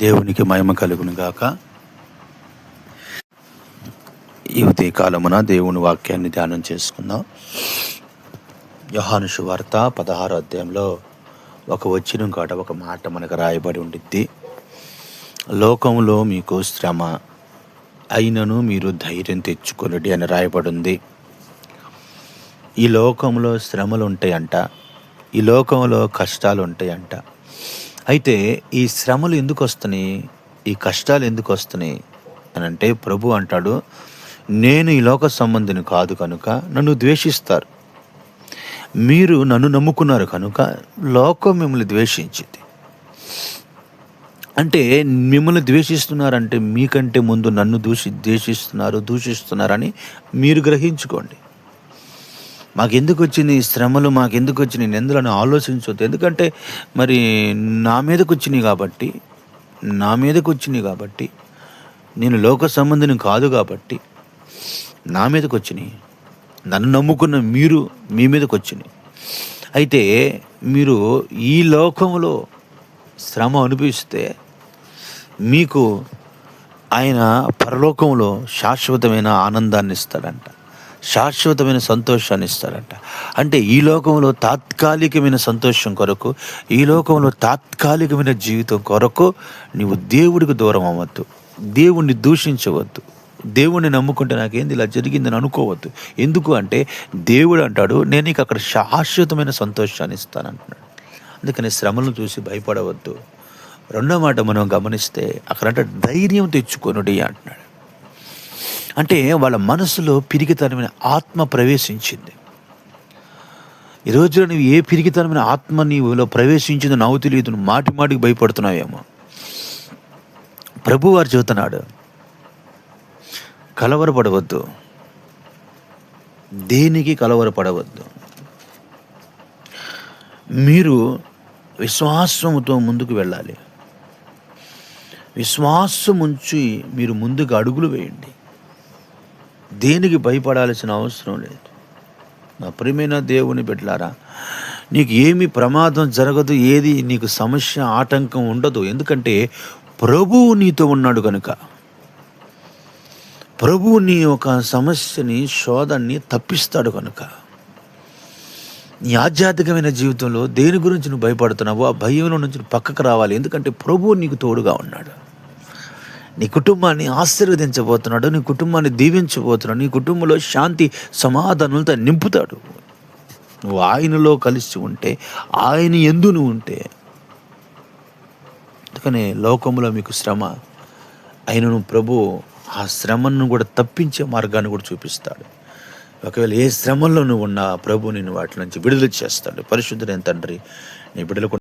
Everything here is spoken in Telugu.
దేవునికి మహిమ కలుగును గాక. ఈ కాలమున దేవుని వాక్యాన్ని ధ్యానం చేసుకుందాం. యోహాను వార్త పదహారు అధ్యాయంలో ఒక వచ్చిన కాట ఒక మాట మనకు రాయబడి ఉండిద్ది. లోకంలో మీకు శ్రమ అయినను మీరు ధైర్యం తెచ్చుకొనుడి అని రాయబడి ఉంది ఈ లోకంలో శ్రమలు ఉంటాయంట ఈ లోకంలో కష్టాలు ఉంటాయంట అయితే ఈ శ్రమలు ఎందుకు వస్తున్నాయి? ఈ కష్టాలు ఎందుకు వస్తున్నాయి? అని అంటే ప్రభు అంటాడు నేను ఈ లోక సంబంధిని కాదు కనుక నన్ను ద్వేషిస్తారు. మీరు నన్ను నమ్ముకున్నారు కనుక లోకం మిమ్మల్ని ద్వేషించింది. అంటే మిమ్మల్ని ద్వేషిస్తున్నారంటే మీకంటే ముందు నన్ను దూషి ద్వేషిస్తున్నారు దూషిస్తున్నారని మీరు గ్రహించుకోండి. మాకెందుకు వచ్చింది ఈ శ్రమలు? మాకెందుకు వచ్చిన నిందలను ఆలోచించవద్దు ఎందుకంటే మరి నా మీదకు వచ్చినాయి కాబట్టి నా మీదకు వచ్చినాయి కాబట్టి నేను లోక సంబంధిని కాదు కాబట్టి నా మీదకి వచ్చినాయి నన్ను నమ్ముకున్న మీరు మీ మీదకు వచ్చినాయి అయితే మీరు ఈ లోకంలో శ్రమ అనుభవిస్తే మీకు ఆయన పరలోకంలో శాశ్వతమైన ఆనందాన్ని ఇస్తాడంట శాశ్వతమైన సంతోషాన్ని ఇస్తాడంట అంటే ఈ లోకంలో తాత్కాలికమైన సంతోషం కొరకు ఈ లోకంలో తాత్కాలికమైన జీవితం కొరకు నీవు దేవుడికి దూరం అవ్వద్దు. దేవుణ్ణి దూషించవద్దు. దేవుణ్ణి నమ్ముకుంటే నాకేంది? ఇలా జరిగిందని అనుకోవద్దు. ఎందుకు అంటే దేవుడు అంటాడు నేను నీకు అక్కడ శాశ్వతమైన సంతోషాన్ని ఇస్తాను అంటున్నాడు అందుకని శ్రమలను చూసి భయపడవద్దు. రెండో మాట మనం గమనిస్తే అక్కడ అంటే ధైర్యం తెచ్చుకొనుడి అంటున్నాడు. అంటే వాళ్ళ మనసులో పిరిగితనమైన ఆత్మ ప్రవేశించింది. ఈ రోజున నువ్వు ఏ పిరిగితనమైన ఆత్మ నీవులో ప్రవేశించిందో నాకు తెలియదు నువ్వు మాటి మాటికి భయపడుతున్నావేమో. ప్రభు వారు చెబుతున్నాడు కలవరపడవద్దు. దేనికి కలవరపడవద్దు? మీరు విశ్వాసముతో ముందుకు వెళ్ళాలి. విశ్వాసం ఉంచి మీరు ముందుకు అడుగులు వేయండి. దేనికి భయపడాల్సిన అవసరం లేదు. నా ప్రియమైన దేవుని బిడ్డలారా నీకు ఏమి ప్రమాదం జరగదు ఏది నీకు సమస్య ఆటంకం ఉండదు. ఎందుకంటే ప్రభువు నీతో ఉన్నాడు కనుక ప్రభువు నీ ఒక సమస్యని శోధాన్ని తప్పిస్తాడు కనుక నీ ఆధ్యాత్మికమైన జీవితంలో దేని గురించి నువ్వు భయపడుతున్నావో ఆ భయంలో నుంచి పక్కకు రావాలి. ఎందుకంటే ప్రభువు నీకు తోడుగా ఉన్నాడు. నీ కుటుంబాన్ని ఆశీర్వదించబోతున్నాడు నీ కుటుంబాన్ని దీవించబోతున్నాడు నీ కుటుంబంలో శాంతి సమాధానాలతో నింపుతాడు. నువ్వు ఆయనలో కలిసి ఉంటే ఆయన ఎందు నువ్వు ఉంటే. అందుకనే లోకంలో మీకు శ్రమ. ఆయనను ప్రభు ఆ శ్రమను కూడా తప్పించే మార్గాన్ని కూడా చూపిస్తాడు. ఒకవేళ ఏ శ్రమంలో నువ్వు ఉన్నా ప్రభు నేను వాటి నుంచి విడుదల చేస్తాడు. పరిశుద్ధుడైన తండ్రి నీ బిడ్డలకు